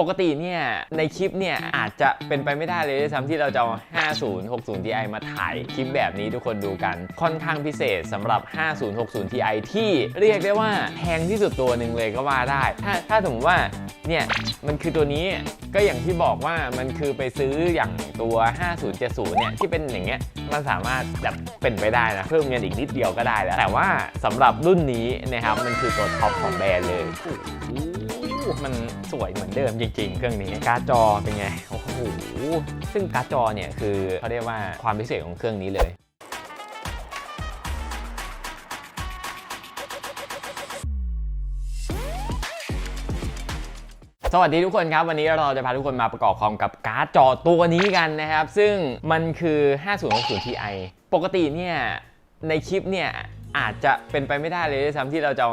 ปกติเนี่ยในคลิปเนี่ยอาจจะเป็นไปไม่ได้เลยด้วยซ้ำที่เราจะเอา 50 60 Ti มาถ่ายคลิปแบบนี้ทุกคนดูกันค่อนข้างพิเศษสำหรับ 50 60 Ti ที่เรียกได้ว่าแพงที่สุดตัวหนึ่งเลยก็ว่าได้ ถ้าถ้าสมมติว่าเนี่ยมันคือตัวนี้ก็อย่างที่บอกว่ามันคือไปซื้ออย่างตัว 5070 เนี่ยที่เป็นอย่างเงี้ยมันสามารถแบบเป็นไปได้นะเพิ่มเงินอีกนิดเดียวก็ได้แล้ว แต่ว่าสำหรับรุ่นนี้นะครับมันคือตัวท็อปของแบรนด์เลย มันสวยเหมือนเดิมจริง ๆ เครื่องนี้ การ์ดจอเป็นไง โอ้โห ซึ่งการ์ดจอเนี่ยคือเขาเรียกว่าความพิเศษของเครื่องนี้เลยสวัสดีทุกคนครับ วันนี้เราจะพาทุกคนมาประกอบคอมกับการ์ดจอตัวนี้กันนะครับ ซึ่งมันคือ 5060 Ti ปกติเนี่ยในคลิปเนี่ยอาจจะเป็นไปไม่ได้เลยด้วยซ้ำที่เราจะเอา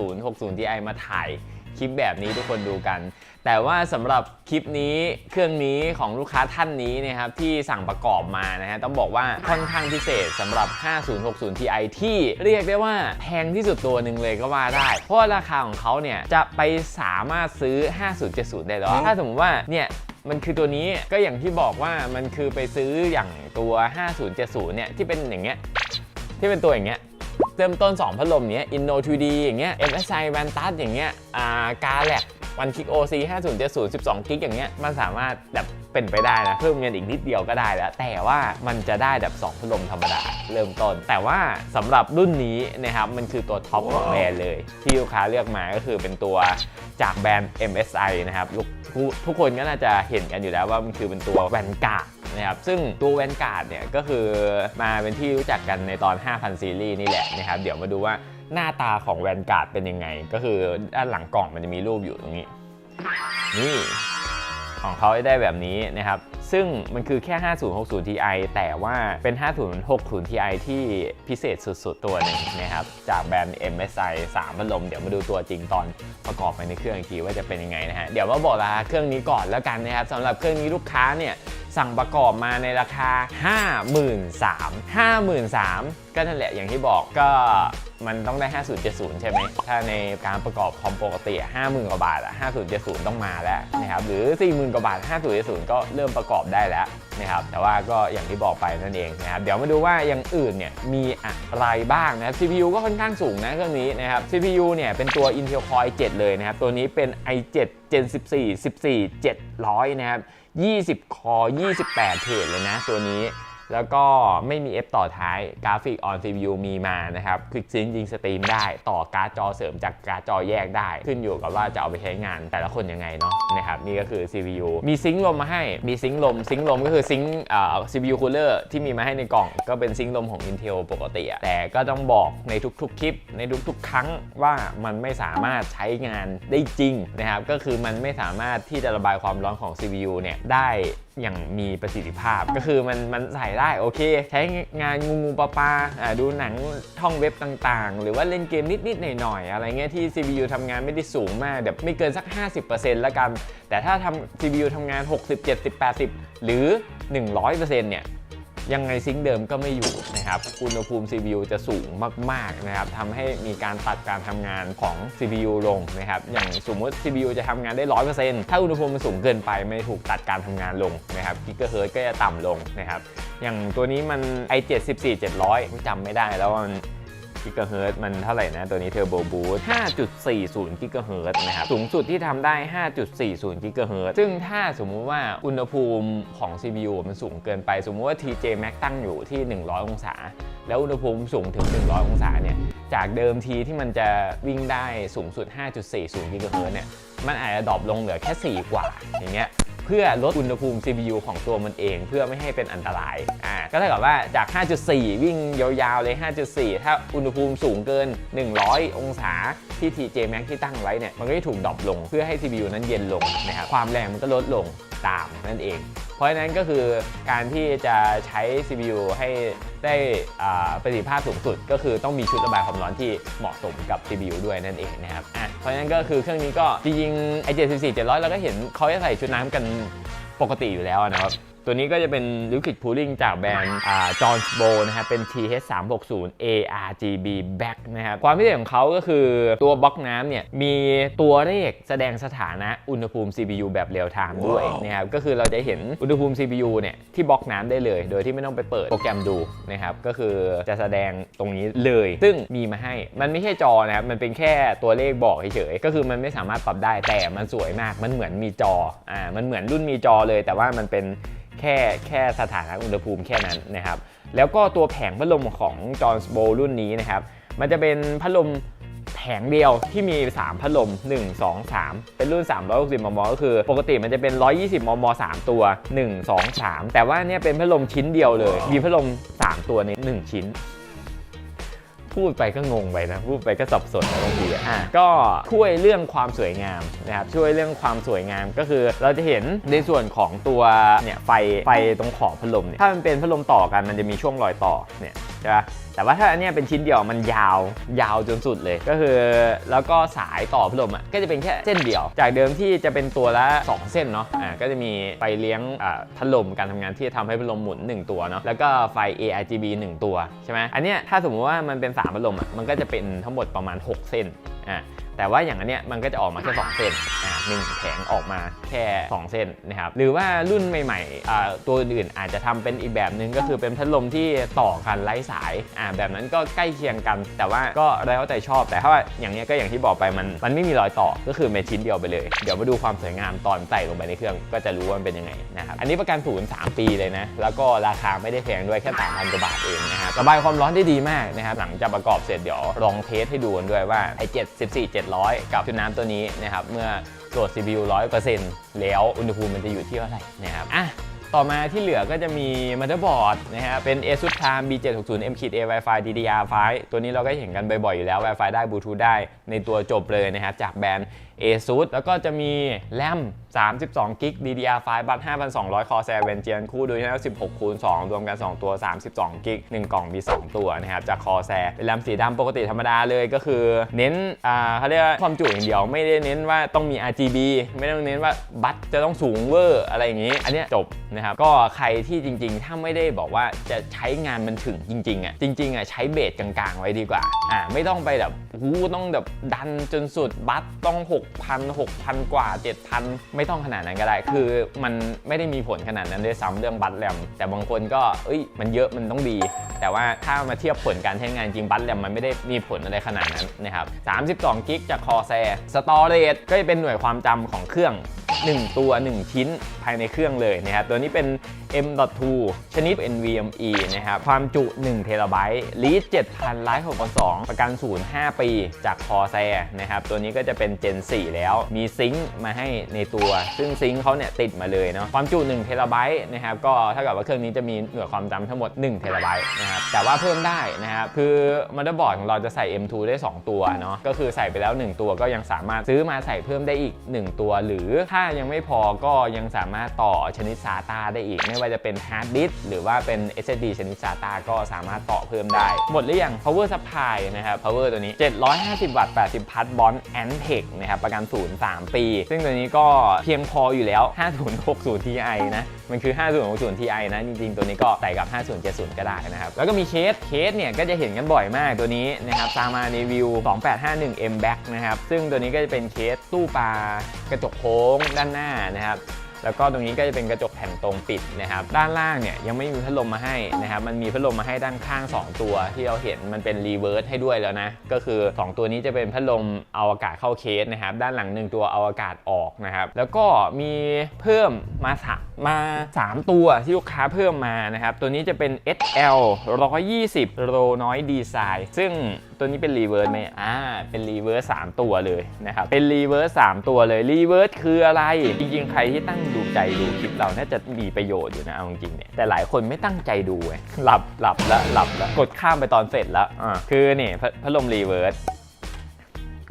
5060 Ti มาถ่าย คลิปแบบนี้ทุกคนดูกัน แต่ว่าสำหรับคลิปนี้เครื่องนี้ของลูกค้าท่านนี้นะครับที่สั่งประกอบมานะฮะต้องบอกว่าค่อนข้างพิเศษสำหรับ 5060 Ti ที่เรียกได้ว่าแพงที่สุดตัวหนึ่งเลยก็ว่าได้ เพราะว่าราคาของเขาเนี่ยจะไปสามารถซื้อ 5070 ได้หรอถ้าสมมติว่าเนี่ยมันคือตัวนี้ก็อย่างที่บอกว่ามันคือไปซื้ออย่างตัว 5070 เนี่ยที่เป็นอย่างเงี้ยที่เป็นตัวอย่างเงี้ย เริ่มต้น 2 พัดลมเนี้ย Inno 2D อย่างเงี้ย MSI Vantage อย่างเงี้ยอ่า Galax วันคิก OC 5070 12กิกอย่างเงี้ยมันสามารถแบบเป็นไปได้นะเพิ่มเงินอีกนิดเดียวก็ได้แล้ว แต่ว่ามันจะได้แบบ 2 พัดลมธรรมดา เริ่มต้น แต่ว่าสำหรับรุ่นนี้นะครับ มันคือตัวท็อปของแบรนด์เลย ที่ลูกค้าเลือกมาก็คือเป็นตัวจากแบรนด์ MSI นะครับลูกทุกทุกคนก็น่าจะเห็นกันอยู่แล้วว่ามันคือเป็นตัวแวนการ์ด นะครับซึ่งตัวแวนการ์ดเนี่ยก็คือมาเป็นที่รู้จักกันในตอน 5,000 ซีรีส์นี่แหละนะครับเดี๋ยวมาดูว่าหน้าตาของแวนการ์ดเป็นยังไง ก็คือด้านหลังกล่องมันจะมีรูปอยู่ตรงนี้ นี่ของเขาได้แบบนี้นะครับ ซึ่งมันคือแค่ 5060 Ti แต่ว่าเป็น 5060 Ti ที่พิเศษสุดๆ ตัวหนึ่งนะครับ จากแบรนด์ MSI 3พัดลม เดี๋ยวมาดูตัวจริงตอนประกอบไปในเครื่องอีกทีว่าจะเป็นยังไงนะฮะ เดี๋ยวมาบอกราคาเครื่องนี้ก่อนแล้วกันนะครับสำหรับเครื่องนี้ลูกค้าเนี่ย สั่งประกอบมาในราคา 53,000 53,000ก็นั่นแหละอย่างที่บอกก็มันต้องได้ 5070 ใช่ไหม ถ้าในการประกอบคอมปกติ 50,000 กว่าบาทอะ5070 ต้องมาแล้วนะครับ หรือ 40,000 กว่าบาท 5070 ก็เริ่มประกอบได้แล้ว นะครับแต่ว่าก็อย่างที่บอกไปนั่นเองนะครับเดี๋ยวมาดูว่าอย่างอื่นเนี่ยมีอะไรบ้างนะครับ CPU ก็ค่อนข้างสูงนะเครื่องนี้นะครับ CPU เนี่ยเป็นตัว Intel Core i7 เลยนะครับ ตัวนี้เป็น i7 Gen 14 14 700 นะครับ 20 คอ 28 เทรดเลยนะตัวนี้ แล้วก็ไม่มี F ต่อท้ายกราฟิก on CPU มีมานะครับคลิกซิงยิงสตรีมได้ต่อการ์ดจอเสริมจากการ์ดจอแยกได้ ขึ้นอยู่กับว่าจะเอาไปใช้งานแต่ละคนยังไงเนาะนะครับนี่ก็คือ CPU มีซิงลมมาให้มีซิงลมซิงลมก็คือซิงค์อ่า CPU cooler ที่มีมาให้ในกล่อง ก็เป็นซิงลมของ Intel ปกติอะแต่ก็ต้องบอกในทุกๆคลิป ในทุกๆ ครั้งว่ามันไม่สามารถใช้งานได้จริงนะครับก็คือมันไม่สามารถที่จะระบายความร้อนของ CPU เนี่ยได้ อย่างมีประสิทธิภาพก็คือมันมันใส่ได้โอเค ใช้งานงูงูปลาปลาดูหนังท่องเว็บต่างๆ หรือว่าเล่นเกมนิด ๆ หน่อย ๆ อะไรเงี้ยที่ CPU ทำงานไม่ได้สูงมากแบบไม่เกินสัก 50%แล้วกัน แต่ถ้าทำ CPU ทำงาน 60 70 80 หรือ 100%เนี่ย ยังไงซิงค์เดิมก็ไม่อยู่นะครับอุณหภูมิ CPU จะสูงมากๆนะครับทำให้มีการตัดการทำงานของ CPU ลงนะครับอย่างสมมติ CPU จะทำงานได้ 100%ถ้าอุณหภูมิมันสูงเกินไปไม่ถูกตัดการทำงานลงนะครับกิกะเฮิร์ตก็จะต่ำลงนะครับอย่างตัวนี้มัน i7 14700จำไม่ได้แล้วมัน กิกะเฮิร์ตมันเท่าไหร่นะ ตัวนี้เทอร์โบบูท5.40 กิกะเฮิร์ตนะครับ สูงสุดที่ทำได้ 5.40 กิกะเฮิร์ตซึ่งถ้าสมมุติว่าอุณหภูมิของ CPU มันสูงเกินไป สมมุติว่า TJ Max ตั้งอยู่ที่ 100 องศา แล้วอุณหภูมิสูงถึง 100 องศาเนี่ยจากเดิมทีที่มันจะวิ่งได้สูงสุด 5.40 กิกะเฮิร์ตเนี่ยมันอาจจะดรอปลงเหลือแค่ 4 กว่าอย่างเงี้ย เพื่อลดอุณหภูมิ CPU ของตัวมันเอง เพื่อไม่ให้เป็นอันตรายอ่าก็เท่ากับว่าจาก 5.4 วิ่งยาวๆเลย 5.4 ถ้าอุณหภูมิสูงเกิน 100 องศาที่ TJ Max ที่ตั้งไว้เนี่ยมันก็จะถูกดรอปลงเพื่อให้ CPU นั้นเย็นลงนะครับความแรงมันก็ลดลง ตามนั่นเอง เพราะฉะนั้นก็คือการที่จะใช้ CPU ให้ได้ประสิทธิภาพสูงสุด ก็คือต้องมีชุดระบายความร้อนที่เหมาะสมกับ CPU ด้วยนั่นเองนะครับอะเพราะฉะนั้นก็คือเครื่องนี้ก็จริงๆไอเจ็ดสิบสี่เจ็ดร้อยเราก็เห็นเขาจะใส่ชุดน้ำกันปกติอยู่แล้วนะครับ ตัวนี้ก็จะเป็น liquid cooling จากแบรนด์อ่า John's b o นะครับเป็น TH360 ARGB Back นะครับความพิเศษของเขาก็คือตัวบล็อกน้ำเนี่ยมีตัวเลขแสดงสถานะอุณหภูมิ CPU แบบเรียลไทม์ด้วยนะครับก็คือเราจะเห็นอุณหภูมิ CPU เนี่ยที่บล็อกน้ำได้เลย โดยที่ไม่ต้องไปเปิดโปรแกรมดูนะครับก็คือจะแสดงตรงนี้เลย ซึ่งมีมาให้มันไม่ใช่จอนะครับมันเป็นแค่ตัวเลขบอกเฉยๆก็คือมันไม่สามารถปรับได้แต่มันสวยมากมันเหมือนมีจออ่ามันเหมือนรุ่นมีจอเลย แต่ว่ามันเป็น แค่แค่สถานะอุณหภูมิแค่นั้นนะครับ แล้วก็ตัวแผงพัดลมของจอห์นสโบรุ่นนี้นะครับ มันจะเป็นพัดลมแผงเดียวที่มี 3 พัดลม 1 2 3 เป็นรุ่น 360 มม ก็คือ ปกติมันจะเป็น 120 มม 3 ตัว 1 2 3 แต่ว่าเนี่ยเป็นพัดลมชิ้นเดียวเลย มีพัดลม 3 ตัวใน 1 ชิ้น พูดไปก็งงไปนะ พูดไปก็สับสนนะบางทีอะอะก็ช่วยเรื่องความสวยงามนะครับช่วยเรื่องความสวยงามก็คือเราจะเห็นในส่วนของตัวเนี่ยไฟไฟตรงขอบพัดลมเนี่ยถ้ามันเป็นพัดลมต่อกันมันจะมีช่วงรอยต่อเนี่ยใช่ปะแต่ว่าถ้าอันนี้เป็นชิ้นเดียวมันยาวยาวจนสุดเลย ก็คือแล้วก็สายต่อพัดลมอะก็จะเป็นแค่เส้นเดียว จากเดิมที่จะเป็นตัวละ 2 เส้นเนาะอ่าก็จะมีไฟเลี้ยงอ่าพัดลมการทำงานที่ทำให้พัดลมหมุน 1 ตัวเนาะแล้วก็ไฟ ARGB 1 ตัวใช่ไหมอันเนี้ยถ้าสมมติว่ามันเป็น3พัดลมอะมันก็จะเป็นทั้งหมดประมาณ 6 เส้นอ่า แต่ว่าอย่างอันเนี้ยมันก็จะออกมาแค่2เส้นอ่าหนึ่งแผงออกมาแค่ 2 เส้นนะครับหรือว่ารุ่นใหม่ๆอ่าตัวอื่นๆอาจจะทำเป็นอีกแบบหนึ่งก็คือเป็นพัดลมที่ต่อกันไร้สายอ่าแบบนั้นก็ใกล้เคียงกัน แต่ว่าก็แล้วแต่ชอบแต่ถ้าว่าอย่างเนี้ยก็อย่างที่บอกไปมันมันไม่มีรอยต่อก็คือเป็นชิ้นเดียวไปเลย เดี๋ยวมาดูความสวยงามตอนใส่ลงไปในเครื่อง ก็จะรู้ว่ามันเป็นยังไงนะครับอันนี้ประกันศูนย์3ปีเลยนะแล้วก็ราคาไม่ได้แพงด้วยแค่3,000กว่าบาทเองนะครับระบายความร้อนได้ดีมากนะครับหลังจากประกอบเสร็จเดี๋ยวลองเทสให้ดูกันด้วยว่าไอ้7 14 700 กับชุดน้ำตัวนี้นะครับเมื่อโหลด CPU 100%แล้วอุณหภูมิมันจะอยู่ที่เท่าไหร่นะครับอะต่อมาที่เหลือก็จะมีมั t เตอร์บอร์ดนะฮะเป็น ASUS Prime B760 M-A Wi-Fi DDR5 ตัวนี้เราก็เห็นกันบ่อยๆอยู่แล้ว Wi-Fi ได้บลูทูธได้ในตัวจบเลยนะครับจากแบรนด์ ASUS แล้วก็จะมีแรม32 g b DDR5 บัต5,200 Corsair Vengeance คู่ดูที่16คูณ2รวมกัน 2 ตัว 32 g b 1กล่องมี 2 ตัวนะครับจาก Corsair เป็นแรมสีดำปกติธรรมดาเลยก็คือ เน้นอ่าเขาเรียกว่าความจุอย่างเดียวไม่ได้เน้นว่าต้องมี RGB ไม่ต้องเน้นว่าบัตจะต้องสูงเวอร์อะไรอย่างนี้ อันนี้จบนะครับก็ใครที่จริงๆ ถ้าไม่ได้บอกว่าจะใช้งานมันถึงจริงๆอะจริงๆอะใช้เบสกลางๆ ไว้ดีกว่าอ่าไม่ต้องไปแบบหูต้องแบบดันจนสุดบัตต้อง6,000 6,000 กว่า 7,000 ไม่ต้องขนาดนั้นก็ได้ คือมันไม่ได้มีผลขนาดนั้นด้วยซ้ำเรื่องบัตแรม แต่บางคนก็เอ้ยมันเยอะมันต้องดี แต่ว่าถ้ามาเทียบผลการใช้งานจริงบัตแรมมันไม่ได้มีผลอะไรขนาดนั้นนะครับ32กิกจากคอแซสตอเรจก็จะเป็นหน่วยความจำของเครื่อง 1 ตัว 1 ชิ้นภายในเครื่องเลยนะครับตัวนี้เป็น M.2 ชนิด NVMe นะครับ ความจุ 1 เทราไบต์ลีด7,000ไลฟ์6.2 ประกันศูนย์5ปี จากคอแซนะครับ ตัวนี้ก็จะเป็น Gen 4 แล้ว มีซิงค์มาให้ในตัว ซึ่งซิงค์เขาเนี่ยติดมาเลยเนาะ ความจุ 1 เทราไบต์นะครับ ก็เท่ากับว่าเครื่องนี้จะมีหน่วยความจำทั้งหมด 1 เทราไบต์นะครับ แต่ว่าเพิ่มได้นะครับ คือมัลเตอร์บอร์ดของเราจะใส่ M2 ได้ 2 ตัวเนาะ ก็คือใส่ไปแล้ว 1 ตัวก็ยังสามารถซื้อมาใส่เพิ่มได้อีก 1 ตัว หรือถ้ายังไม่พอก็ยังสามารถต่อชนิด SATA ได้อีกไม่ว่าว่าจะเป็น Hard Disk หรือว่าเป็น SSD ชนิด SATA ก็สามารถต่อเพิ่มได้ หมดหรือยัง Power Supply นะครับ Power ตัวนี้ 750 วัตต์ 80 พัทบอลแอนเทคนะครับ ประกันศูนย์3ปี ซึ่งตัวนี้ก็เพียงพออยู่แล้ว 5060 Ti นะ มันคือ 5060 Ti นะ จริงๆ ตัวนี้ก็ใส่กับ 5070 ก็ได้นะครับ แล้วก็มีเคส เคสเนี่ยก็จะเห็นกันบ่อยมากตัวนี้นะครับตามมารีวิว 2851 M Back นะครับ ซึ่งตัวนี้ก็จะเป็นเคสตู้ปลากระจกโค้งด้านหน้านะครับ แล้วก็ตรงนี้ก็จะเป็นกระจกแผ่นตรงปิดนะครับ ด้านล่างเนี่ยยังไม่มีพัดลมมาให้นะครับ มันมีพัดลมมาให้ด้านข้าง 2 ตัว ที่เราเห็นมันเป็นรีเวิร์สให้ด้วยแล้วนะ ก็คือ 2 ตัวนี้จะเป็นพัดลมเอาอากาศเข้าเคสนะครับ ด้านหลัง 1 ตัวเอาอากาศออกนะครับ แล้วก็มีเพิ่มมาสมา 3 ตัวที่ลูกค้าเพิ่มมานะครับ ตัวนี้จะเป็น SL 120 โรน้อยดีไซน์ซึ่งตัวนี้เป็นรีเวิร์สไหมอ่า เป็นรีเวิร์ส3ตัวเลยนะครับ เป็นรีเวิร์ส3ตัวเลย รีเวิร์สคืออะไร จริงๆ ใครที่ตั้งดูใจดูคลิปเราน่าจะมีประโยชน์อยู่นะเอาจริงๆเนี่ย แต่หลายคนไม่ตั้งใจดูไงหลับหลับแล้วหลับแล้วกดข้ามไปตอนเสร็จแล้วอ่าคือนี่พัดพัดลมรีเวิร์ส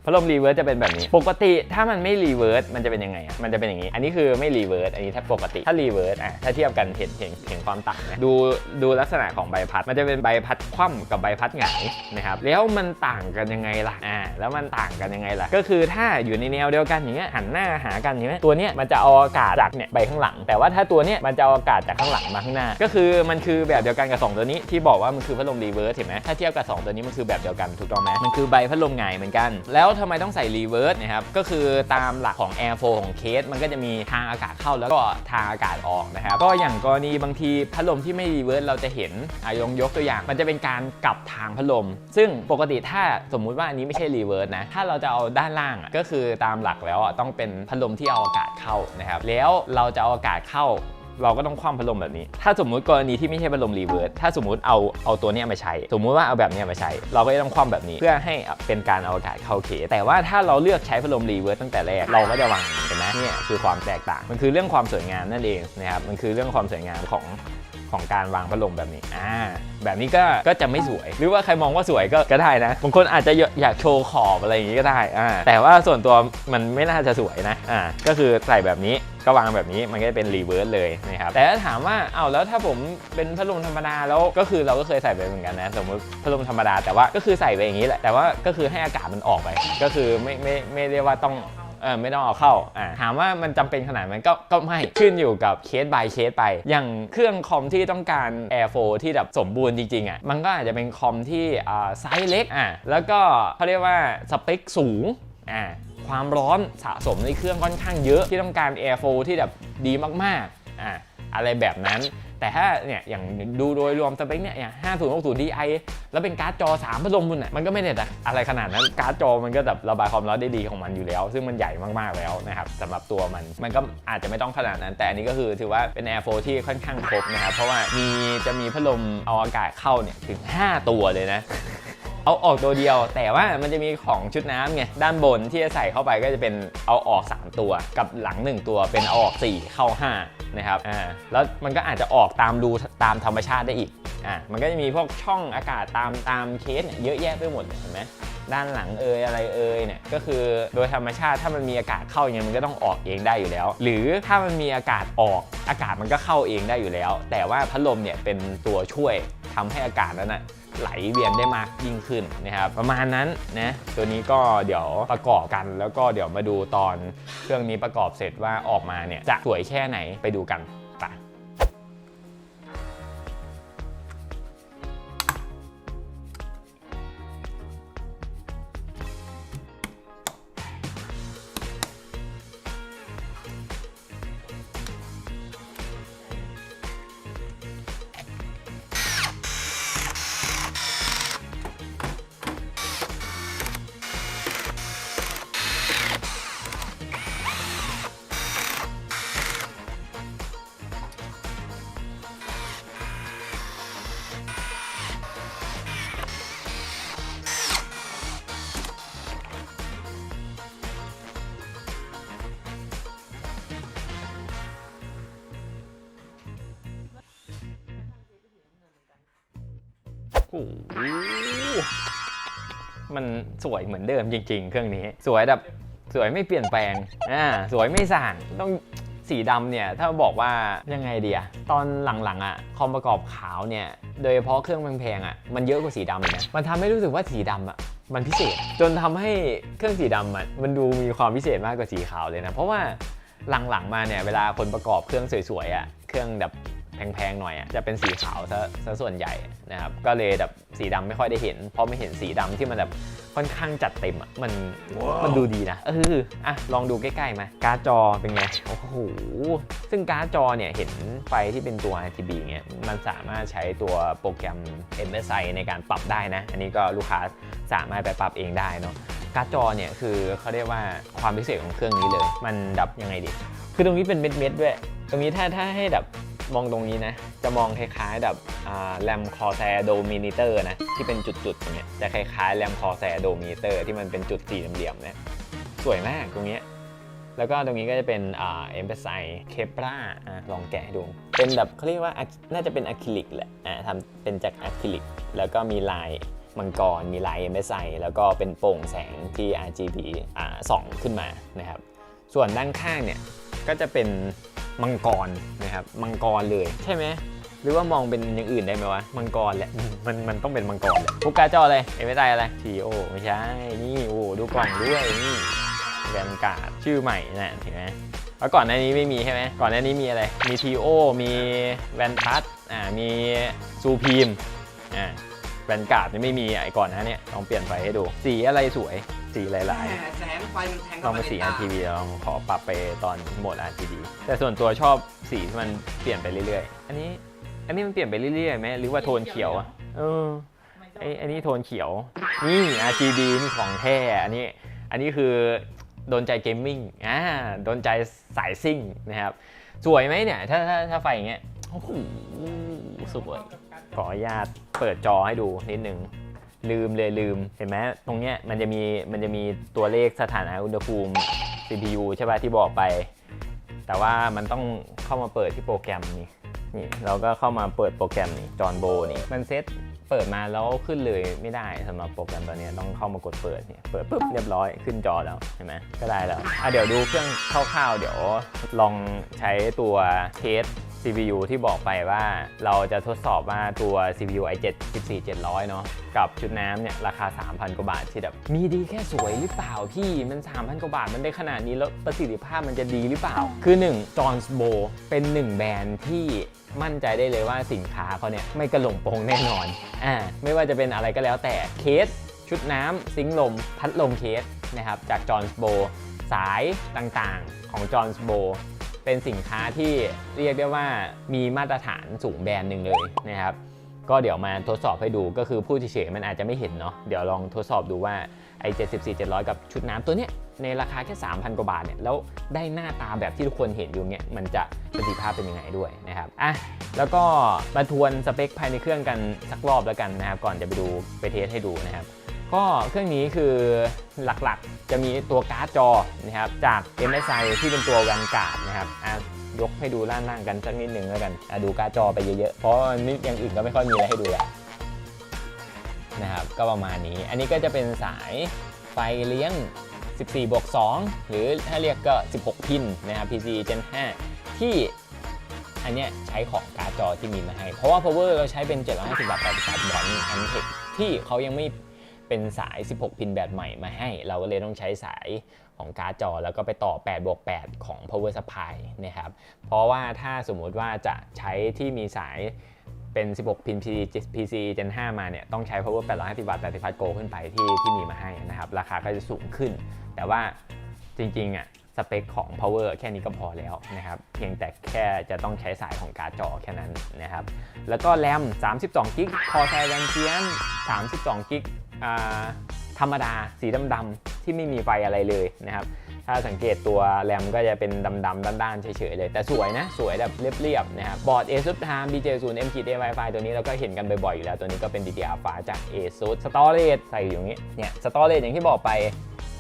พัดลมรีเวิร์สจะเป็นแบบนี้ ปกติถ้ามันไม่รีเวิร์สมันจะเป็นยังไงอะมันจะเป็นอย่างนี้ อันนี้คือไม่รีเวิร์สอันนี้ถ้าปกติ ถ้ารีเวิร์สอะถ้าเทียบกันเห็นเห็นเห็นความต่างนะดูดูลักษณะของใบพัด มันจะเป็นใบพัดคว่ำกับใบพัดหงายนะครับแล้วมันต่างกันยังไงล่ะอ่าแล้วมันต่างกันยังไงล่ะ ก็คือถ้าอยู่ในแนวเดียวกันอย่างเงี้ยหันหน้าหากันอย่างเงี้ยตัวเนี้ยมันจะเอาอากาศจากเนี่ยไปข้างหลัง แต่ว่าถ้าตัวเนี้ยมันจะเอาอากาศจากข้างหลังมาข้างหน้า ก็คือมันคือแบบเดียวกันกับสองตัวนี้ที่บอกว่ามันคือพัดลมรีเวิร์สเห็นไหมถ้าเทียบกับสองตัวนี้มันคือแบบเดียวกันถูกต้องไหมมันคือใบพัดลมหงายเหมือนกัน แล้วทำไมต้องใส่รีเวิร์สนะครับก็คือตามหลักของ Air Flow ของเคส มันก็จะมีทางอากาศเข้าแล้วก็ทางอากาศออกนะครับก็อย่างกรณีบางทีพัดลมที่ไม่รีเวิร์สเราจะเห็นอายงยกตัวอย่าง มันจะเป็นการกลับทางพัดลม ซึ่งปกติถ้าสมมุติว่าอันนี้ไม่ใช่รีเวิร์สนะถ้าเราจะเอาด้านล่างก็คือตามหลักแล้วต้องเป็นพัดลมที่เอาอากาศเข้านะครับแล้วเราจะเอาอากาศเข้า เราก็ต้องคว่ำพัดลมแบบนี้ ถ้าสมมุติกรณีที่ไม่ใช่พัดลมรีเวิร์สถ้าสมมุติเอาเอาตัวนี้มาใช้ สมมุติว่าเอาแบบนี้มาใช้ เราก็จะต้องคว่ำแบบนี้ เพื่อให้เป็นการเอาอากาศเข้าเขแต่ว่าถ้าเราเลือกใช้พัดลมรีเวิร์สตั้งแต่แรกเราก็จะวางอย่างนี้เห็นไหมเนี่ยคือความแตกต่าง มันคือเรื่องความสวยงามนั่นเองนะครับมันคือเรื่องความสวยงามของ ของการวางพัดลมแบบนี้อ่าแบบนี้ก็ก็จะไม่สวย หรือว่าใครมองว่าสวยก็ก็ได้นะบางคนอาจจะอยากโชว์ขอบอะไรอย่างนี้ก็ได้อ่าแต่ว่าส่วนตัวมันไม่น่าจะสวยนะอ่าก็คือใส่แบบนี้ก็วางแบบนี้มันก็จะเป็นรีเวิร์สเลยนะครับแต่ถ้าถามว่าเอ้าแล้วถ้าผมเป็นพัดลมธรรมดาแล้วก็คือเราก็เคยใส่ไปเหมือนกันนะสมมติพัดลมธรรมดาแต่ว่าก็คือใส่ไปอย่างนี้แหละแต่ว่าก็คือให้อากาศมันออกไป ก็คือไม่ไม่ไม่ได้ว่าต้อง เออไม่ต้องเอาเข้าอ่าถามว่ามันจำเป็นขนาดไหนก็ก็ไม่ขึ้นอยู่กับเคส by เคสไป อย่างเครื่องคอมที่ต้องการ Air Flow ที่แบบสมบูรณ์จริงๆอะมันก็อาจจะเป็นคอมที่อ่าไซส์เล็กอะแล้วก็เขาเรียกว่าสเปคสูงอ่าความร้อนสะสมในเครื่องค่อนข้างเยอะที่ต้องการ Air Flow ที่แบบดีมากๆอ่าอะไรแบบนั้นแต่ถ้าเนี่ยอย่างดูโดยรวมสเปคเนี่ยอย่าง5060 Ti แล้วเป็นการ์ดจอ 3 พัดลมมุนอะมันก็ไม่เด้อะอะไรขนาดนั้นการ์ดจอมันก็แบบระบายความร้อนได้ดีของมันอยู่แล้ว ซึ่งมันใหญ่มากๆแล้วนะครับสำหรับตัวมันมันก็อาจจะไม่ต้องขนาดนั้น แต่อันนี้ก็คือถือว่าเป็น Air 4ที่ค่อนข้างครบนะครับเพราะว่ามีจะมีพัดลมเอาอากาศเข้าเนี่ยถึง 5 ตัวเลยนะ เอาออกตัวเดียว แต่ว่ามันจะมีของชุดน้ำไงด้านบนที่จะใส่เข้าไปก็จะเป็นเอาออก 3 ตัว กับหลัง 1 ตัวเป็นเอาออก 4 เข้า 5 นะครับอ่าแล้วมันก็อาจจะออกตามรูตามธรรมชาติได้อีกอ่ามันก็จะมีพวกช่องอากาศตามตามเคสเนี่ยเยอะแยะไปหมดเห็นไหมด้านหลังเอยอะไรเอยเนี่ยก็คือโดยธรรมชาติถ้ามันมีอากาศเข้าอย่างเงี้ยมันก็ต้องออกเองได้อยู่แล้ว หรือถ้ามันมีอากาศออกอากาศมันก็เข้าเองได้อยู่แล้ว แต่ว่าพัดลมเนี่ยเป็นตัวช่วยทำให้อากาศนั้นนะ ไหลเวียนได้มากยิ่งขึ้นนะครับประมาณนั้นนะตัวนี้ก็เดี๋ยวประกอบกัน แล้วก็เดี๋ยวมาดูตอนเครื่องนี้ประกอบเสร็จว่าออกมาเนี่ยจะสวยแค่ไหนไปดูกัน สวยเหมือนเดิมจริง ๆ เครื่องนี้ สวยแบบสวยไม่เปลี่ยนแปลงอ่าสวยไม่สั่างต้องสีดำเนี่ยถ้าบอกว่ายังไงเดีอะตอนหลังๆอะคอมประกอบขาวเนี่ยโดยเฉพาะเครื่องแพงๆอะมันเยอะกว่าสีดำเลยนะมันทำให้รู้สึกว่าสีดำอะมันพิเศษ จนทำให้เครื่องสีดำอะมันดูมีความพิเศษมากกว่าสีขาวเลยนะ เพราะว่าหลังๆมาเนี่ยเวลาคนประกอบเครื่องสวยๆอะเครื่องแบบ แพงๆหน่อยอะจะเป็นสีขาวซะซะส่วนใหญ่นะครับก็เลยแบบสีดำไม่ค่อยได้เห็นเพราะไม่เห็นสีดำที่มันแบบค่อนข้างจัดเต็มอะมันมันดูดีนะเอออะลองดูใกล้ๆมาการ์ดจอเป็นไงโอ้โหซึ่งการ์ดจอเนี่ยเห็นไฟที่เป็นตัว RGB เงี้ยมันสามารถใช้ตัวโปรแกรม MSI ในการปรับได้นะ อันนี้ก็ลูกค้าสามารถไปปรับเองได้เนาะการ์ดจอเนี่ยคือเขาเรียกว่าความพิเศษของเครื่องนี้เลย มันดับยังไงดี คือตรงนี้เป็นเม็ดๆด้วย ตรงนี้ถ้าถ้าให้แบบ มองตรงนี้นะ จะมองคล้ายๆแบบแรมคอแซโดมินิเตอร์นะ ที่เป็นจุดๆตรงเนี้ยจะคล้ายๆแรมคอแซโดมินิเตอร์ที่มันเป็นจุดสี่เหลี่ยมๆเนี่ยสวยมากตรงเนี้ยแล้วก็ตรงนี้ก็จะเป็นอ่าเอ็มเปไซเคปราอะลองแกะดู เป็นแบบเขาเรียกว่าน่าจะเป็นอะคริลิกแหละอ่าทำเป็นจากอะคริลิก แล้วก็มีลายมังกร มีลาย MSI แล้วก็เป็นโป่งแสงที่ RGB ส่องขึ้นมานะครับ ส่วนด้านข้างเนี่ยก็จะเป็น มังกรนะครับมังกรเลยใช่ไหมหรือว่ามองเป็นอย่างอื่นได้ไหมวะ มังกรแหละอืมมันมันต้องเป็นมังกรแหละพวกการ์ดจออะไรเอ็มไม่ได้อะไรทีโอไม่ใช่ นี่โอ้ดูกล่องด้วยนี่แวนการ์ดชื่อใหม่นะเห็นไหมแล้วก่อนหน้านี้ไม่มีใช่ไหมก่อนหน้านี้มีอะไร มีทีโอมีแวนทัสอ่ามีซูพีมอ่า แวนการ์ดนี่ไม่มีไอ้ก่อนหนะเนี่ยลองเปลี่ยนไฟให้ดู สีอะไรสวยสีหลายๆแสงไฟมันแทงลเข้าองไปเป็นสีในตา RGB ลองขอปรับไปตอนโหมด RGB แต่ส่วนตัวชอบสีที่มันเปลี่ยนไปเรื่อยๆ อันนี้อันนี้มันเปลี่ยนไปเรื่อยๆไหมหรือว่าโทนเขียวอะเออ ไออันนี้โทนเขียว นี่ RGB นี่ของแท้ อันนี้ อันนี้คือโดนใจเกมมิ่ง อ่า โดนใจสายซิ่งนะครับ สวยไหมเนี่ย ถ้าถ้าถ้าไฟอย่างเงี้ย โอ้โห สวย ขออนุญาตเปิดจอให้ดูนิดนึงลืมเลยลืมเห็นไหมตรงเนี้ยมันจะมีมันจะมีตัวเลขสถานะอุณหภูมิ CPU ใช่ป่ะที่บอกไป แต่ว่ามันต้องเข้ามาเปิดที่โปรแกรมนี้นี่เราก็เข้ามาเปิดโปรแกรมนี้จอนโบนี่มันเซต เปิดมาแล้วขึ้นเลยไม่ได้สำหรับโปรแกรมตัวเนี้ยต้องเข้ามากดเปิดเนี่ยเปิดปุ๊บเรียบร้อยขึ้นจอแล้วเห็นไหมก็ได้แล้วอะเดี๋ยวดูเครื่องคร่าวๆ เดี๋ยวลองใช้ตัวเทส CPU ที่บอกไปว่าเราจะทดสอบว่าตัว CPU i7 14700 เนาะกับชุดน้ำเนี่ยราคา 3,000 กว่าบาทที่แบบมีดีแค่สวยหรือเปล่าพี่มัน 3,000 กว่าบาทมันได้ขนาดนี้แล้วประสิทธิภาพมันจะดีหรือเปล่า คือ 1 Johns b o เป็น 1 แบรนด์ที่ มั่นใจได้เลยว่าสินค้าเขาเนี่ยไม่กระหล่งโปงแน่นอนอ่าไม่ว่าจะเป็นอะไรก็แล้วแต่เคส ชุดน้ำซิงลม พัดลมเคสนะครับจาก Johns b o สายต่างๆของ Johns b o เป็นสินค้าที่เรียกได้ว่ามีมาตรฐานสูงแบรนด์หนึ่งเลยนะครับก็เดี๋ยวมาทดสอบให้ดูก็คือพูดเฉยๆมันอาจจะไม่เห็นเนาะเดี๋ยวลองทดสอบดูว่าไอ้74 700 กับชุดน้ำตัวเนี้ย ในราคาแค่ 3,000 กว่าบาทเนี่ยแล้วได้หน้าตาแบบที่ทุกคนเห็นอยู่เนี่ยมันจะประสิทธิภาพเป็นยังไงด้วยนะครับอะแล้วก็มาทวนสเปคภายในเครื่องกันสักรอบแล้วกันนะครับก่อนจะไปดูไปเทสให้ดูนะครับก็เครื่องนี้คือหลักๆจะมีตัวการ์ดจอนะครับจาก MSI ที่เป็นตัววันการ์ดนะครับอะยกให้ดูล่างๆกันสักนิดหนึ่งแล้วกันอะดูการ์ดจอไปเยอะๆ เพราะมันไม่อย่างอื่นก็ไม่ค่อยมีอะไรให้ดูแล้วนะครับก็ประมาณนี้ อันนี้ก็จะเป็นสายไฟเลี้ยง 14 บวก 2 หรือถ้าเรียกก็ 16 พินนะครับ PC Gen 5 ที่อันเนี้ยใช้ของการ์ดจอที่มีมาให้ เพราะว่า power เราใช้เป็น 750บาท88บอลอันเทคที่เขายังไม่เป็นสาย 16 พินแบบใหม่มาให้ เราก็เลยต้องใช้สายของการ์ดจอ แล้วก็ไปต่อ 8 บวก 8 ของ power supply นะครับ เพราะว่าถ้าสมมุติว่าจะใช้ที่มีสายเป็น 16 พิน PC Gen 5 มาเนี่ย ต้องใช้ power 850บาท88 Go ขึ้นไปที่ที่มีมาให้นะครับ ราคาก็จะสูงขึ้น แต่ว่าจริงๆอะสเปคของ power แค่นี้ก็พอแล้วนะครับ เพียงแต่แค่จะต้องใช้สายของการ์ดจอแค่นั้นนะครับ แล้วก็แรม 32 กิก Corsair Vengeance 32 กิกธรรมดาสีดำๆที่ไม่มีไฟอะไรเลยนะครับ ถ้าสังเกตตัวแรมก็จะเป็นดำๆด้านๆเฉยๆเลย แต่สวยนะ สวยแบบเรียบๆนะครับ บอร์ด ASUS Time BJ0 M k A Wi-Fi ตัวนี้เราก็เห็นกันบ่อยๆอยู่แล้ว ตัวนี้ก็เป็น DDR5 จาก ASUS Storage ใส่อยู่อย่างนี้ เนี่ย Storage อย่างที่บอกไป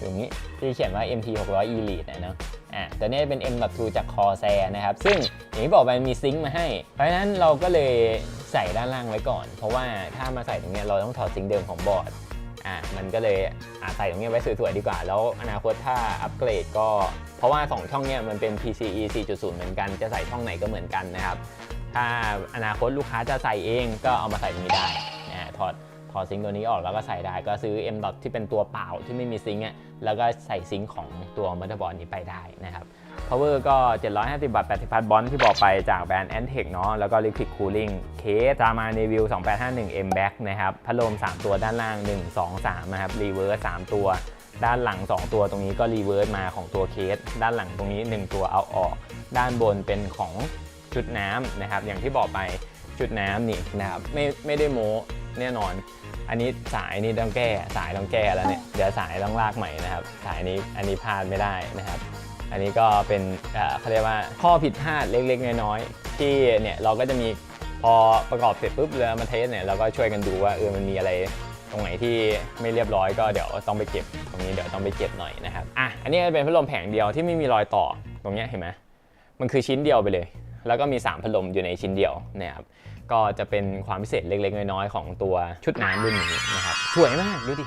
อย่างนี้ที่เขียนว่า MT 600 Elite นะเนอะอะตัวนี้เป็น M แบบ2จาก Corsair นะครับ ซึ่งอย่างที่บอกไปมันมีซิงค์มาให้ เพราะฉะนั้นเราก็เลยใส่ด้านล่างไว้ก่อน เพราะว่าถ้ามาใส่ตรงนี้เราต้องถอดซิงค์เดิมของบอร์ดอะมันก็เลยอะใส่ตรงนี้ไว้สวยๆดีกว่า แล้วอนาคตถ้าอัปเกรดก็ เพราะว่า 2 ช่องเนี้ยมันเป็น PCIe 4.0 เหมือนกัน จะใส่ช่องไหนก็เหมือนกันนะครับ ถ้าอนาคตลูกค้าจะใส่เองก็เอามาใส่ตรงนี้ได้นะถอด ถอดซิงค์ตัวนี้ออกแล้วก็ใส่ได้ก็ซื้อ M. dot ที่เป็นตัวเปล่าที่ไม่มีซิงค์อะแล้วก็ใส่ซิงค์ของตัวมั o เ e r b o a r d นี้ไปได้นะครับ power ก็ 750บาท80,000บอลที่บอกไปจากแบรนด์ Antec เนาะแล้วก็ Liquid Cooling เคสตามาในวิว 2851 M back นะครับพัดลม 3 ตัวด้านล่าง 1 2 3 นะครับ reverse 3 ตัวด้านหลัง 2 ตัวตรงนี้ก็ reverse มาของตัวเคส ด้านหลังตรงนี้ 1 ตัวเอาออก ด้านบนเป็นของชุดน้ำนะครับ อย่างที่บอกไป ชุดน้ำนี่นะครับไม่ไม่ได้โม้แน่นอน อันนี้สายนี่ต้องแก้สายต้องแก้แล้วเนี่ยเดี๋ยวสายต้องลากใหม่นะครับ สายนี้อันนี้พลาดไม่ได้นะครับ อันนี้ก็เป็นเอ่อเขาเรียกว่าข้อผิดพลาดเล็กๆน้อยๆที่เนี่ยเราก็จะมีพอประกอบเสร็จปุ๊บเลยมาเทสเนี่ยเราก็ช่วยกันดูว่าเออมันมีอะไรตรงไหนที่ไม่เรียบร้อยก็เดี๋ยวต้องไปเก็บ ตรงนี้เดี๋ยวต้องไปเก็บหน่อยนะครับอะอันนี้เป็นพัดลมแผงเดียวที่ไม่มีรอยต่อตรงเนี้ยเห็นไหมมันคือชิ้นเดียวไปเลย แล้วก็มี 3 พัดลมอยู่ในชิ้นเดียวนะครับก็จะเป็นความพิเศษเล็ก ๆ น้อยๆของตัวชุดน้ำรุ่นนี้นะครับสวยมากดูดิ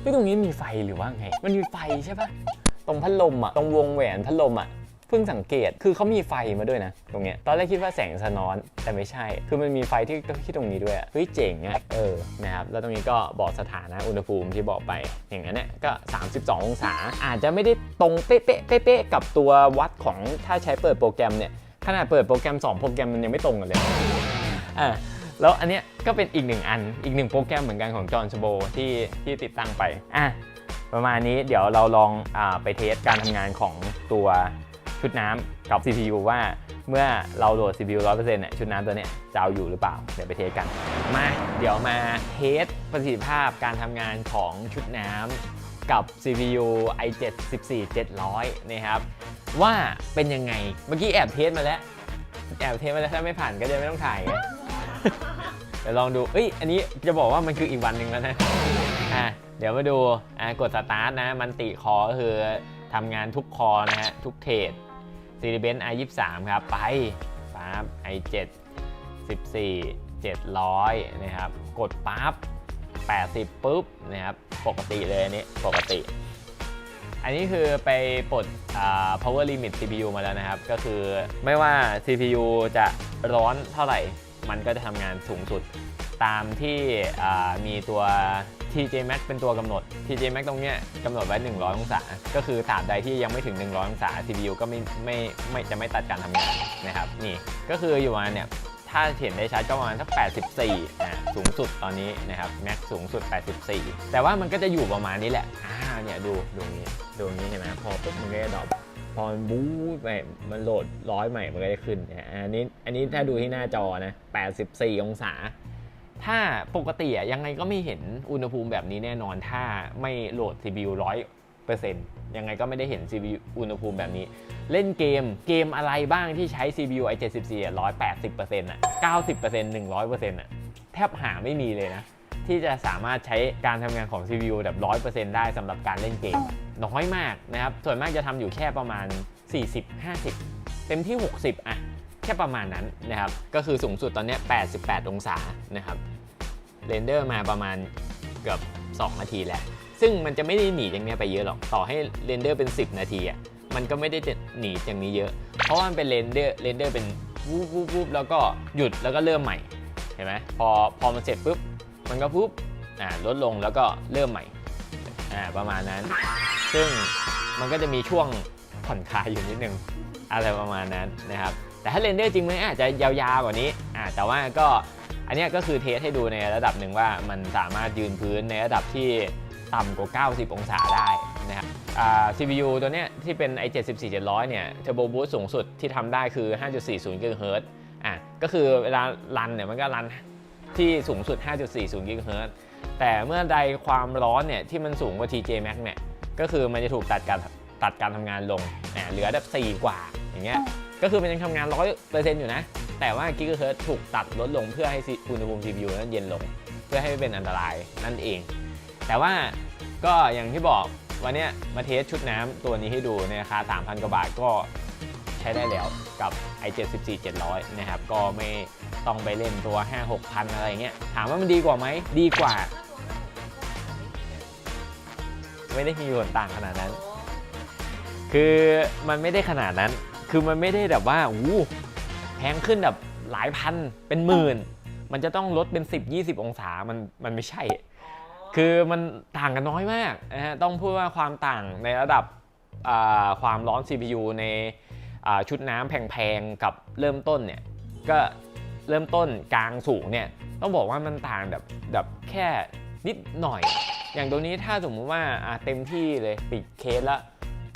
เฮ้ยตรงนี้มีไฟหรือว่าไง มันมีไฟใช่ปะตรงพัดลมอะตรงวงแหวนพัดลมอะเพิ่งสังเกต คือเขามีไฟมาด้วยนะ ตรงเนี้ย ตอนแรกคิดว่าแสงสะท้อน แต่ไม่ใช่ คือมันมีไฟที่ที่ตรงนี้ด้วย เฮ้ยเจ๋งอะเออ นะครับ แล้วตรงนี้ก็บอกสถานะอุณหภูมิที่บอกไป อย่างนั้นเนี่ยก็ 32 องศา อาจจะไม่ได้ตรงเป๊ะๆเป๊ะๆกับตัววัดของถ้าใช้เปิดโปรแกรมเนี่ย ขนาดเปิดโปรแกรม 2 โปรแกรมมันยังไม่ตรงกันเลยอะแล้วอันเนี้ยก็เป็นอีกหนึ่งอันอีกหนึ่งโปรแกรมเหมือนกันของจอห์นชโบที่ที่ติดตั้งไปอะประมาณนี้เดี๋ยวเราลองอาไปเทสการทำงานของตัวชุดน้ำกับ CPU ว่าเมื่อเราโหลด CPU 100%เนี่ยชุดน้ำตัวเนี้ยจะเอาอยู่หรือเปล่า เดี๋ยวไปเทสกัน มา เดี๋ยวมาเทสประสิทธิภาพการทำงานของชุดน้ำ กับ CPU i7 14700 นะครับว่าเป็นยังไง เมื่อกี้แอบเทสมาแล้ว แอบเทสมาแล้วถ้าไม่ผ่านก็จะไม่ต้องถ่ายไงเดี๋ยวลองดู เอ้ย อันนี้จะบอกว่ามันคืออีกวันหนึ่งแล้วนะ อะ เดี๋ยวมาดู อะ กดสตาร์ทนะ มันติคอก็คือทำงานทุกคอนะฮะ ทุกเทรด c d b e n i23 ครับ ไปปั๊บ i7 14 700นะครับ กดปั๊บ 80 ปุ๊บนะครับปกติเลยอันนี้ปกติ อันนี้คือไปปลด power limit CPU มาแล้วนะครับ ก็คือไม่ว่า CPU จะร้อนเท่าไหร่ มันก็จะทำงานสูงสุด ตามที่มีตัว TJ Max เป็นตัวกำหนด TJ Max ตรงเนี้ยกำหนดไว้ 100 องศา ก็คือตราบใดที่ยังไม่ถึง 100 องศา CPU ก็ไม่ไม่ไม่จะไม่ตัดการทำงานนะครับ นี่ก็คืออยู่มาเนี่ย ถ้าเห็นได้ชัดก็ประมาณสัก 84อ่าสูงสุดตอนนี้นะครับแม็กสูงสุด 84 แต่ว่ามันก็จะอยู่ประมาณนี้แหละอ่าเนี่ยดูดูนี้ดูนี้เห็นไหมพอปุ๊บมันก็จะดรอปพอมันบู๊ไปมันโหลดร้อยใหม่มันก็จะขึ้นอันนี้อันนี้ถ้าดูที่หน้าจอนะ 84 องศา ถ้าปกติอะยังไงก็ไม่เห็นอุณหภูมิแบบนี้แน่นอนถ้าไม่โหลด CPU 100% ยังไงก็ไม่ได้เห็น CPU อุณหภูมิแบบนี้ เล่นเกมเกมอะไรบ้างที่ใช้ CPU i74 อะ180%อะ90% 100%อะแทบหาไม่มีเลยนะ ที่จะสามารถใช้การทำงานของ CPU แบบ 100%ได้สำหรับการเล่นเกม น้อยมากนะครับ ส่วนมากจะทำอยู่แค่ประมาณ 40-50 เต็มที่ 60 อะ แค่ประมาณนั้นนะครับ ก็คือสูงสุดตอนเนี้ย88 องศานะครับเรนเดอร์มาประมาณเกือบ 2 นาทีแล้ว ซึ่งมันจะไม่ได้หนีจากเนี้ไปเยอะหรอก ต่อให้เรนเดอร์เป็น 10 นาทีอะมันก็ไม่ได้จะหนีจากนี้เยอะ เพราะว่ามันเป็นเรนเดอร์เรนเดอร์เป็นวูบวูบวูบแล้วก็หยุดแล้วก็เริ่มใหม่เห็นไหมพอพอมันเสร็จปุ๊บมันก็ปุ๊บอ่าลดลงแล้วก็เริ่มใหม่อ่าประมาณนั้น ซึ่งมันก็จะมีช่วงผ่อนคลายอยู่นิดนึงอะไรประมาณนั้นนะครับแต่ถ้าเรนเดอร์จริงมันอาจจะยาวๆกว่านี้อ่าแต่ว่าก็อันนี้ก็คือเทสให้ดูในระดับหนึ่งว่ามันสามารถยืนพื้นในระดับที่ ต่ำกว่า 90 องศาได้นะครับ CPU ตัวเนี้ยที่เป็น i7 14700เนี่ย Turbo Boost สูงสุดที่ทำได้คือ 5.40 GHz อะก็คือเวลารันเนี่ยมันก็รันที่สูงสุด 5.40 GHz แต่เมื่อใดความร้อนเนี่ยที่มันสูงกว่า TJ Max เนี่ยก็คือมันจะถูกตัดการตัดการทำงานลงอะเหลือแบบ 4 กว่าอย่างเงี้ยก็คือมันยังทำงาน 100%อยู่นะ แต่ว่ากิกะเฮิรตซ์ถูกตัดลดลงเพื่อให้อุณหภูมิ CPU นั้นเย็นลง เพื่อให้ไม่เป็นอันตรายนั่นเอง แต่ว่าก็อย่างที่บอกวันนี้มาเทสชุดน้ำตัวนี้ให้ดูในราคา 3,000 กว่าบาทก็ใช้ได้แล้วกับ i74 700 นะครับ ก็ไม่ต้องไปเล่นตัว 5 6พันอะไรเงี้ย ถามว่ามันดีกว่าไหม ดีกว่า ไม่ได้มีผลต่างขนาดนั้น คือมันไม่ได้ขนาดนั้น คือมันไม่ได้แบบว่าอู้แพงขึ้นแบบหลายพันเป็นหมื่น มันจะต้องลดเป็น 10-20 องศา มันมันไม่ใช่ คือมันต่างกันน้อยมากนะฮะต้องพูดว่าความต่างในระดับความร้อน CPU ในชุดน้ำแพงๆ กับเริ่มต้นเนี่ยก็เริ่มต้นกลางสูงเนี่ยต้องบอกว่ามันต่างแบบแบบแค่นิดหน่อย อย่างตัวนี้ถ้าสมมติว่าเต็มที่เลยปิดเคสละ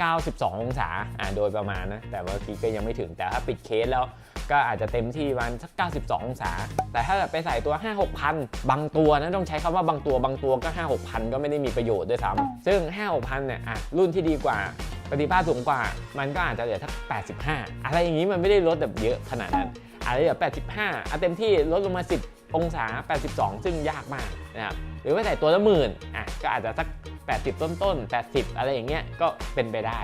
92 องศาโดยประมาณนะ แต่เมื่อกี้ก็ยังไม่ถึงแต่ถ้าปิดเคสแล้ว ก็อาจจะเต็มที่วันสัก 92 องศา แต่ถ้าแบบไปใส่ตัว 5 6พันบางตัวนะต้องใช้คำว่าบางตัวบางตัวก็ 5 6พันก็ไม่ได้มีประโยชน์ด้วยซ้ำซึ่ง 5 6พันเนี่ยอะรุ่นที่ดีกว่าประสิทธิภาพสูงกว่า มันก็อาจจะเหลือสัก 85 อะไรอย่างนี้มันไม่ได้ลดแบบเยอะขนาดนั้นอะเหลือ85อะเต็มที่ลดลงมา 10 องศา 82 ซึ่งยากมากนะครับหรือว่าใส่ตัวละหมื่นอะก็อาจจะสัก 80 ต้นๆ 80 อะไรอย่างเงี้ยก็เป็นไปได้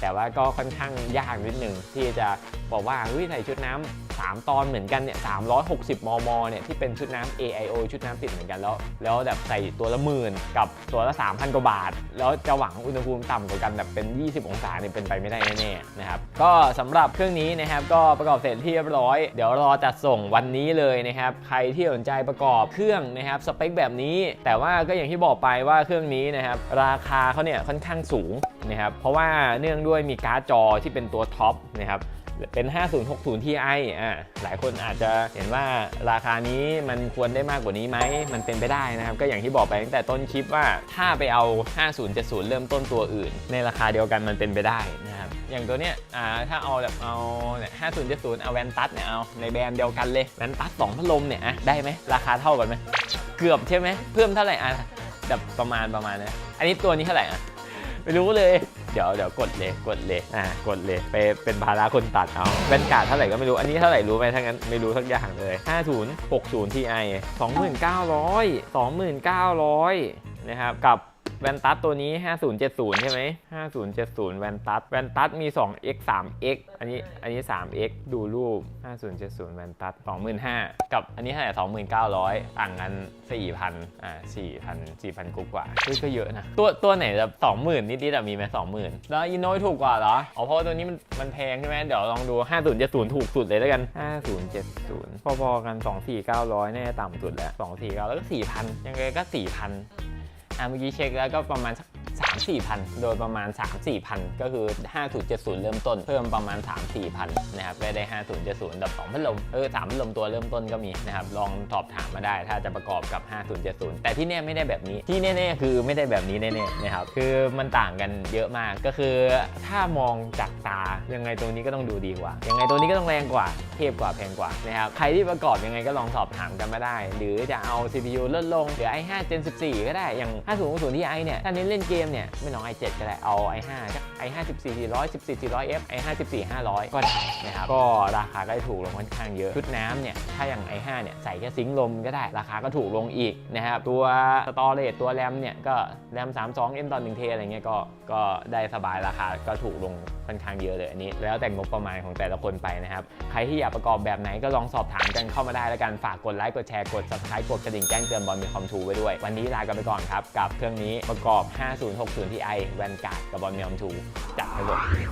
แต่ว่าก็ค่อนข้างยากนิดหนึ่งที่จะบอกว่าเฮ้ยใส่ชุดน้ำสา มตอนเหมือนกันเนี่ย360 มม เนี่ยที่เป็นชุดน้ำ AIO ชุดน้ำติดเหมือนกันแล้ว แล้วแบบใส่ตัวละหมื่นกับตัวละ 3,000 กว่าบาท แล้วจะหวังอุณหภูมิต่ำกว่ากันแบบเป็น 20 องศาเนี่ยเป็นไปไม่ได้แน่ๆนะครับ ก็สำหรับเครื่องนี้นะครับก็ประกอบเสร็จที่เรียบร้อย เดี๋ยวรอจัดส่งวันนี้เลยนะครับ ใครที่สนใจประกอบเครื่องนะครับสเปคแบบนี้ แต่ว่าก็อย่างที่บอกไปว่าเครื่องนี้นะครับราคาเขาเนี่ยค่อนข้างสูงนะครับเพราะว่าเนื่องด้วยมีการ์ดจอที่เป็นตัวท็อปนะครับ เป็น 5060 Ti อ่าหลายคนอาจจะเห็นว่าราคานี้มันควรได้มากกว่านี้ไหม มันเป็นไปได้นะครับ ก็อย่างที่บอกไปตั้งแต่ต้นคลิปว่าถ้าไปเอา 5070 เริ่มต้นตัวอื่น ในราคาเดียวกันมันเป็นไปได้นะครับ อย่างตัวเนี้ยอ่าถ้าเอาแบบเอาเนี่ย5070 เอาแวนตัสเนี่ยเอาในแบรนด์เดียวกันเลยแวนตัสสองพัดลมเนี่ยอะได้ไหมราคาเท่ากันไหมเกือบใช่ไหมเพิ่มเท่าไหร่อะแบบประมาณประมาณนะอันนี้ตัวนี้เท่าไหร่อะ ไม่รู้เลย เดี๋ยวเดี๋ยวกดเลยกดเลยอ่ากดเลยไปเป็นภาระคนตัดเอาแว่นการ์ดเท่าไหร่ก็ไม่รู้อันนี้เท่าไหร่รู้ไหมถ้างั้นไม่รู้สักอย่างเลย 5060 Ti 29,000 29,000 นะครับกับ แวนตัสตัวนี้ 5070 ใช่ไหม 5070 แวนตัส แวนตัสมี 2x 3x อันนี้ อันนี้ 3x ดูรูป 5070 แวนตัส 25,000 กับอันนี้เท่าไหร่29,000 ต่างกัน 4,000 อ่า 4,000 4,000กว่าาเฮ้ยก็เยอะนะ ตัว ตัวไหนแบบ20,000 นิดๆอะมีไหม20,000 แล้วอินโนยถูกกว่าเหรอ อ๋อ เพราะตัวนี้มัน มันแพงใช่ไหม เดี๋ยวลองดู 5070 ถูกสุดเลยแล้วกัน 5070 พอๆกัน 24,900 แน่ต่ำสุดแล้ว 24900แล้วก็4,000 ยังไงก็ 4,000 อะเมื่อกี้เช็คแล้วก็ประมาณสัก3 4พันโดยประมาณ 3 4พันก็คือ 5070 เริ่มต้น เพิ่มประมาณ 3 4พันนะครับได้ได้ 5070แบบ2 พัดลม เออ 3 พัดลมตัวเริ่มต้นก็มีนะครับ ลองสอบถามมาได้ถ้าจะประกอบกับ 5070 แต่ที่แน่ไม่ได้แบบนี้ ที่แน่ๆ คือไม่ได้แบบนี้แน่ๆ นะครับ คือมันต่างกันเยอะมาก ก็คือถ้ามองจากตา ยังไงตัวนี้ก็ต้องดูดีกว่า ยังไงตัวนี้ก็ต้องแรงกว่า เทพกว่าแพงกว่า นะครับ ใครที่ประกอบยังไงก็ลองสอบถามกันมาได้ หรือจะเอา CPU ลดลงหลือ i5 Gen 14 ก็ได้ อย่าง5060ที่ i เนี่ย ถ้าเน้นเล่นเกมเนี่ย ไม่ต้อง i7 ก็ได้ เอา i5 จาก i5 14 400 14 400F i5 14 500 ก็ได้นะครับ ก็ราคาก็จะถูกลงค่อนข้างเยอะ ชุดน้ำเนี่ย ถ้าอย่าง i5 เนี่ย ใส่แค่ซิงค์ลมก็ได้ ราคาก็ถูกลงอีกนะครับ ตัวสตอเรจตัวแรมเนี่ย ก็แรม32 M ต่อ1 T อะไรเงี้ย ก็ ก็ได้สบายราคา ก็ถูกลงค่อนข้างเยอะเลยอันนี้ แล้วแต่งบประมาณของแต่ละคนไปนะครับ ใครที่อยากประกอบแบบไหนก็ลองสอบถามกันเข้ามาได้แล้วกัน ฝากกดไลค์ กดแชร์ กด subscribe กดกระดิ่งแจ้งเตือนบอลมีคอมทูไว้ด้วย วันนี้ลากันไปก่อนครับกับเครื่องนี้ประกอบ 5060 Ti Vanguard กับบอลมียมทูจัดให้หมด